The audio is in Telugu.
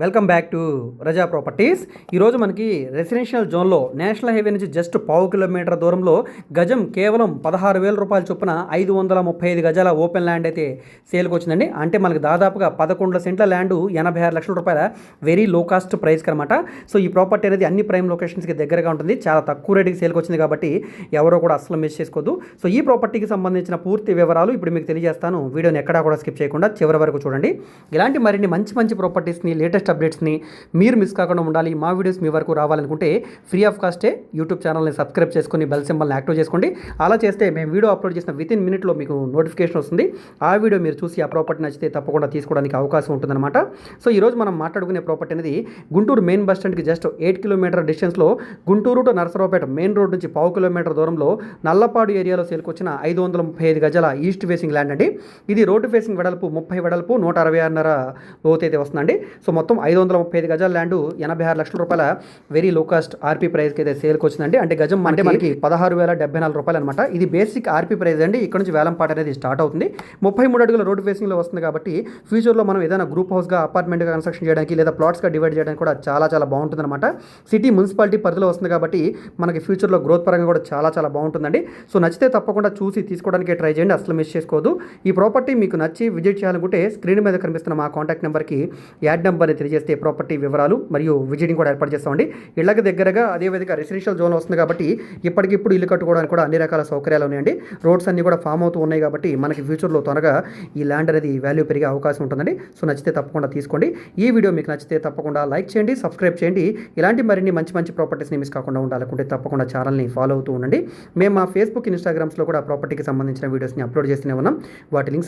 Welcome back to Raza properties. ఈరోజు మనకి రెసిడెన్షియల్ జోన్లో నేషనల్ హైవే నుంచి జస్ట్ పావు కిలోమీటర్ దూరంలో గజం కేవలం పదహారు వేల రూపాయల చొప్పున ఐదు వందల ముప్పై ఐదు గజాల ఓపెన్ ల్యాండ్ అయితే సేల్కి వచ్చిందండి. అంటే మనకి దాదాపుగా పదకొండు సెంట్ల ల్యాండ్ ఎనభై ఆరు లక్షల రూపాయల వెరీ లో కాస్ట్ ప్రైస్కి అనమాట సో ఈ ప్రాపర్టీ అనేది అన్ని ప్రైమ్ లొకేషన్స్కి దగ్గరగా ఉంటుంది. చాలా తక్కువ రేటుకి సేల్కి వచ్చింది కాబట్టి ఎవరో కూడా అస్సలు మిస్ చేసుకోవద్దు సో ఈ ప్రాపర్టీకి సంబంధించిన పూర్తి వివరాలు ఇప్పుడు మీకు తెలియజేస్తాను. వీడియోని ఎక్కడా కూడా స్కిప్ చేయకుండా చివరి వరకు చూడండి. ఇలాంటి మరిన్ని మంచి మంచి ప్రాపర్టీస్ని లేటెస్ట్ అప్డేట్స్ని మీరు మిస్ కాకుండా ఉండాలి. మా వీడియోస్ మీ వరకు రావాలనుకుంటే ఫ్రీ ఆఫ్ కాస్టే యూట్యూబ్ ఛానల్ని సబ్స్క్రైబ్ చేసుకొని బెల్ సింబల్ని యాక్టివ్ చేసుకోండి. అలా చేస్తే మేము వీడియో అప్లోడ్ చేసిన విత్ ఇన్ మినిట్లో మీకు నోటిఫికేషన్ వస్తుంది. ఆ వీడియో మీరు చూసి ఆ ప్రాపర్టీ నచ్చితే తప్పకుండా తీసుకోవడానికి అవకాశం ఉంటుందన్నమాట. సో ఈరోజు మనం మాట్లాడుకునే ప్రాపర్టీ అనేది గుంటూరు మెయిన్ బస్ స్టాండ్కి జస్ట్ ఎయిట్ కిలోమీటర్ డిస్టెన్స్లో Guntur to Narasaraopet main road నుంచి పావు కిలోమీటర్ దూరంలో నల్లపాడు ఏరియాలో సేల్కొచ్చిన ఐదు వందల ముప్పై ఐదు గజాల ఈస్ట్ ఫేసింగ్ ల్యాండ్ అండి. ఇది రోడ్డు ఫేసింగ్ వెడల్పు ముప్పై వెడల్పు నూట అరవై ఆరున్నర లోతు అయితే వస్తుందండి. సో మొత్తం ఐదు వందల ముప్పై ఐదు గజాల ల్యాండ్ ఎనభై ఆరు లక్షల రూపాయల వెరీ లో కాస్ట్ ఆర్పీ ప్రైస్కి అయితే సేల్కి వచ్చిందండి. అంటే గజం అంటే మనకి పదహారు వేల డెబ్బై నాలుగు రూపాయలు అనమాట ఇది బేసిక్ ఆర్పీ ప్రైస్ అండి. ఇక్కడ నుంచి వేలం పాట అనేది స్టార్ట్ అవుతుంది. ముప్పై మూడు అడుగుల రోడ్డు ఫేసింగ్లో వస్తుంది కాబట్టి ఫ్యూచర్లో మనం ఏదైనా గ్రూప్ హౌస్గా అపార్ట్మెంట్గా కన్స్ట్రక్షన్ చేయడానికి లేదా ప్లాట్స్గా డివైడ్ చేయడానికి కూడా చాలా చాలా బాగుంటుంది అనమాట సిటీ మున్సిపాలిటీ పరిధిలో వస్తుంది కాబట్టి మనకి ఫ్యూచర్లో గ్రోత్ పరంగా కూడా చాలా చాలా బాగుంటుందండి. సో నచ్చితే తప్పకుండా చూసి తీసుకోవడానికి ట్రై చేయండి. అసలు మిస్ చేసుకోవద్దు. ఈ ప్రాపర్టీ మీకు నచ్చి విజిట్ చేయాలనుకుంటే స్క్రీన్ మీద కనిపిస్తున్న మా కాంటాక్ట్ నెంబర్కి యాడ్ నెంబర్ని తెలియజేస్తే ప్రాపర్టీ వివరాలు మరియు విజిటింగ్ కూడా ఏర్పాటు చేస్తామండి. ఇళ్ళకు దగ్గరగా అదేవిధంగా రెసిడెన్షియల్ జోన్ వస్తుంది కాబట్టి ఇప్పటికిప్పుడు ఇల్లు కట్టుకోవడానికి కూడా అన్ని రకాల సౌకర్యాలు ఉన్నాయండి. రోడ్స్ అన్ని కూడా ఫామ్ అవుతూ ఉన్నాయి కాబట్టి మనకి ఫ్యూచర్లో త్వరగా ఈ ల్యాండ్ అనేది వాల్యూ పెరిగే అవకాశం ఉంటుందండి. సో నచ్చితే తప్పకుండా తీసుకోండి. ఈ వీడియో మీకు నచ్చితే తప్పకుండా లైక్ చేయండి సబ్స్క్రైబ్ చేయండి. ఇలాంటి మరిన్ని మంచి మంచి ప్రాపర్టీస్ని మిస్ కాకుండా ఉండాలనుకుంటే తప్పకుండా ఛానల్ని ఫాలో అవుతూ ఉండండి. మేము మా ఫేస్బుక్ ఇన్స్టాగ్రామ్స్లో కూడా ప్రాపర్టీకి సంబంధించిన వీడియోస్ని అప్లోడ్ చేస్తూనే ఉన్నాం. వాటి లింక్స్